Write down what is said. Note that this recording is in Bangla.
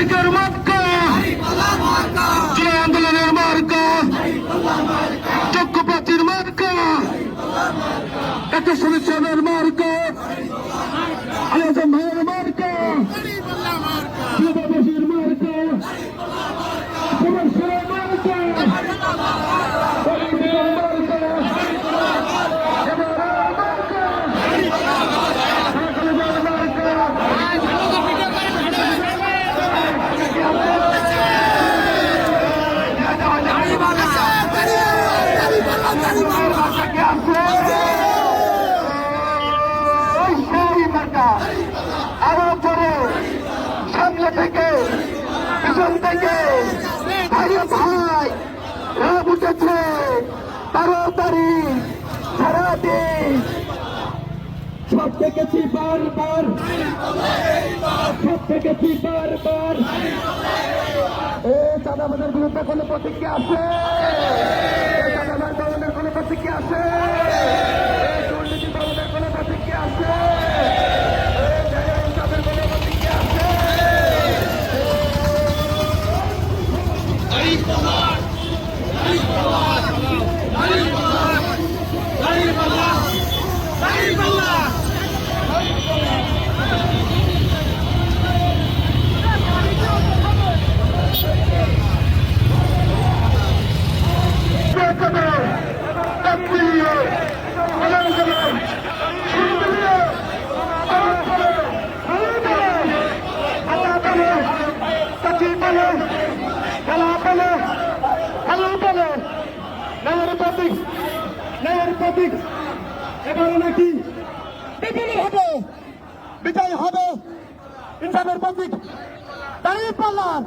তারিখের মার্কা। যে আন্দোলনের মার্কা। চক্ষু প্রাচীর মার্কা। একটা সরিষানের মার্কা। আরও জোরে সামনে থেকে পিছন থেকে ভাইরে ভাই রাব উঠেছে তাড়াতাড়ি সারাদিন সব দেখেছি বারবার সব দেখেছি বারবার এ চাঁদাবাদের বিরুদ্ধে কোনো প্রতিক্রিয়া আছে? আছে এ দুর্নীতি দমনের কোনো প্রতিক্রিয়া আছে এ ন্যায় প্রতীক ন্যায়ের প্রতীক এবারে নাকি বিপিন হবে, বিজয় হবে ইনসানের প্রতীক তাই পাল্লার